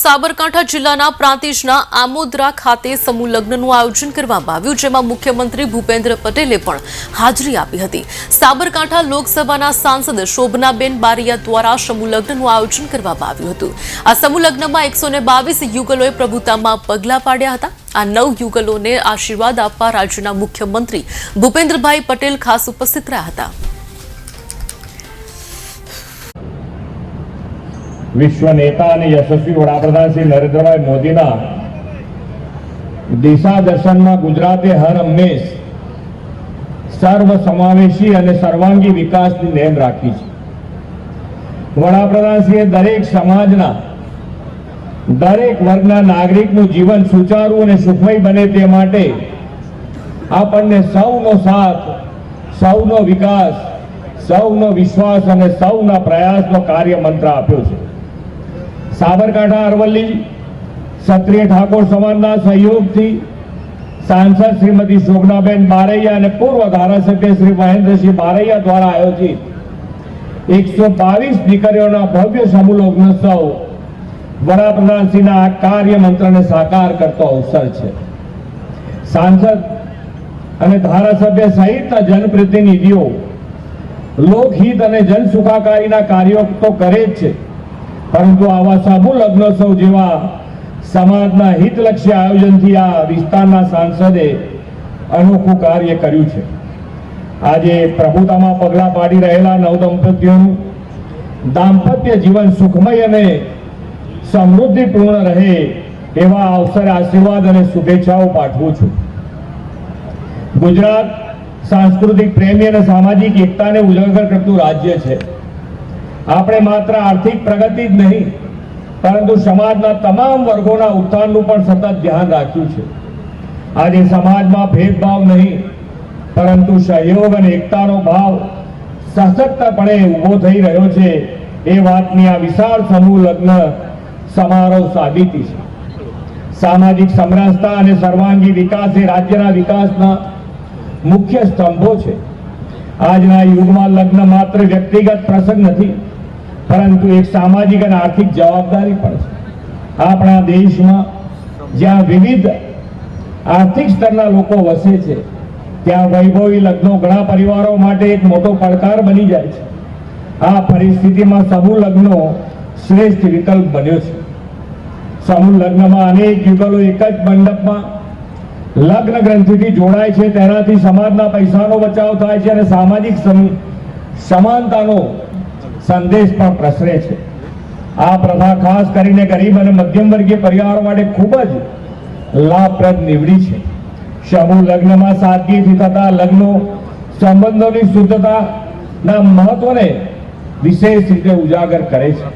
સાબરકાંઠા જિલ્લાના પ્રાંતિજના આમોદરા ખાતે સમૂહ લગ્નનું આયોજન કરવામાં આવ્યું, જેમાં મુખ્યમંત્રી ભૂપેન્દ્ર પટેલે પણ હાજરી આપી હતી. સાબરકાંઠા લોકસભાના સાંસદ શોભનાબેન બારિયા દ્વારા સમૂહ લગ્નનું આયોજન કરવામાં આવ્યું હતું. આ સમૂહ લગ્નમાં એકસો બાવીસ યુગલોએ પ્રભુતામાં પગલાં પાડ્યા હતા. આ નવ યુગલોને આશીર્વાદ આપવા રાજ્યના મુખ્યમંત્રી ભૂપેન્દ્રભાઈ પટેલ ખાસ ઉપસ્થિત રહ્યા હતા. વિશ્વ નેતા અને યશસ્વી વડાપ્રધાન શ્રી નરેન્દ્રભાઈ મોદીના દિશા દર્શનમાં ગુજરાતે હર હંમેશ સર્વ સમાવેશી અને સર્વાંગી વિકાસની નેમ રાખી છે. વડાપ્રધાનશ્રીએ દરેક સમાજના, દરેક વર્ગના નાગરિકનું જીવન સુચારું અને સુખમય બને તે માટે આપણને સૌનો સાથ, સૌનો વિકાસ, સૌનો વિશ્વાસ અને સૌના પ્રયાસનો કાર્ય મંત્ર આપ્યો છે. સાબરકાંઠા અરવલ્લી ક્ષત્રિય ઠાકોર સમાજના સહયોગથી સાંસદ શ્રીમતી શોભનાબેન બારૈયા અને પૂર્વ ધારાસભ્ય શ્રી મહેન્દ્રસિંહ બારૈયા દ્વારા આયોજિત એકસો બાવીસ દીકરીઓના ભવ્ય સમૂહ લગ્નોત્સવ વડાપ્રધાનશ્રીના આ કાર્ય મંત્રને સાકાર કરતો અવસર છે. સાંસદ અને ધારાસભ્ય સહિતના જનપ્રતિનિધિઓ લોકહિત અને જન સુખાકારીના કાર્યો તો કરે જ છે. પરંતુ આવા સમૂહ લગ્નોત્સવ જેવા સમાજના હિતલક્ષી આયોજનથી આ વિસ્તારના સાંસદે અનોખું કાર્ય કર્યું છે. આજે પ્રભુતામાં પગલાં પાડી રહેલા નવદંપતીઓનું દાંપત્ય જીવન સુખમય અને સમૃદ્ધિપૂર્ણ રહે એવા અવસરે આશીર્વાદ અને શુભેચ્છાઓ પાઠવું છું. ગુજરાત સાંસ્કૃતિક પ્રેમી અને સામાજિક એકતાને ઉજાગર કરતું રાજ્ય છે. આપણે માત્ર આર્થિક પ્રગતિ જ નહીં, પરંતુ સમાજના તમામ વર્ગોના ઉત્થાનનું પણ સતત ધ્યાન રાખ્યું છે. આજે સમાજમાં ભેદભાવ નહીં, પરંતુ સહયોગ અને એકતાનો ભાવ સશક્તપણે ઊભો થઈ રહ્યો છે, એ વાતની આ વિશાળ સમૂહ લગ્ન સમારોહ સાબિતી છે. સામાજિક સમરસતા અને સર્વાંગી વિકાસ એ રાજ્યના વિકાસના મુખ્ય સ્તંભો છે. આજના યુગમાં લગ્ન માત્ર વ્યક્તિગત પ્રસંગ નથી પરંતુ એક સામાજિક અને આર્થિક જવાબદારી પણ છે. આપણા દેશમાં જ્યાં વિવિધ આર્થિક સ્તરના લોકો વસે છે, ત્યાં વૈભવી લગ્નો ઘણા પરિવારો માટે એક મોટો પડકાર બની જાય છે. આ પરિસ્થિતિમાં સમૂહ લગ્નો શ્રેષ્ઠ વિકલ્પ બન્યો છે. સમૂહ લગ્નમાં અનેક યુગલો એક જ મંડપમાં લગ્ન ગ્રંથિથી જોડાય છે, તેનાથી સમાજના પૈસાનો બચાવ થાય છે અને સામાજિક સમ- સમાનતાનો સંદેશ પણ પ્રસરે છે. આ પ્રથા ખાસ કરીને ગરીબ અને મધ્યમ વર્ગીય પરિવારો માટે ખૂબ જ લાભપ્રદ નીવડી છે. સમૂહ લગ્નમાં સાદગીથી થતા લગ્નો સંબંધોની શુદ્ધતાના મહત્વને વિશેષ રીતે ઉજાગર કરે છે.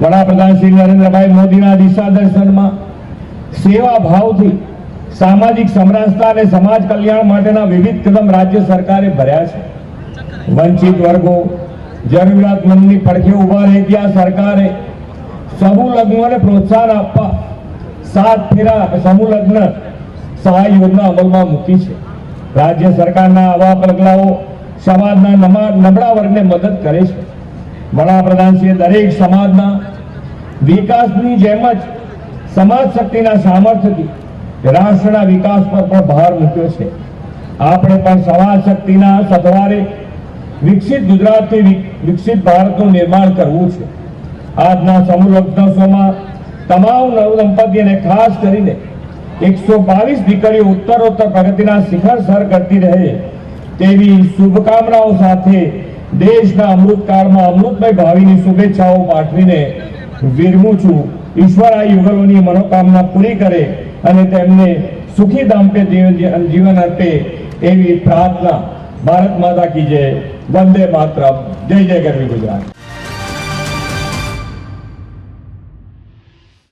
વડાપ્રધાન શ્રી નરેન્દ્રભાઈ મોદીના દિશા દર્શનમાં સેવા ભાવથી સામાજિક સમરસતા અને સમાજ કલ્યાણ માટેના વિવિધ કદમ રાજ્ય સરકારે ભર્યા છે. વંચિત વર્ગો જરૂરિયાતમંદની પડખે ઊભા રહે ત્યાં સરકારે સમૂહ લગ્નોને પ્રોત્સાહન આપવા, સાત ફેરા સમૂહ લગ્ન સહાય યોજના અમલમાં મૂકી છે. રાજ્ય સરકારના આવા પગલાઓ સમાજના નબળા વર્ગને મદદ કરે છે. વડાપ્રધાનશ્રીએ દરેક સમાજના વિકાસની જેમ જ સમાજ શક્તિના સામર્થ્યથી રાષ્ટ્રના વિકાસ પર પણ ભાર મૂક્યો છે. આપણે પણ સમાજ શક્તિના સથવારે વિકસિત ગુજરાતથી વિકસિત ભારતનું નિર્માણ કરવું છે. આજના સમૂહ તમામ નવદંપતીને ખાસ કરીને એકસો બાવીસ દીકરીઓ ઉત્તરોત્તર પ્રગતિના શિખર સર કરતી રહે તેવી શુભકામનાઓ સાથે દેશના અમૃતકાળમાં અમૃતમય ભાવિની શુભેચ્છાઓ પાઠવીને વિરમું છું. ઈશ્વર આ યુગલોની મનોકામના પૂરી કરે અને તેમને સુખી દાંપે જીવન જીવન અર્પે એવી પ્રાર્થના. ભારત માતા કી જય. વંદે માતરમ. જય જય ગરવી ગુજરાત.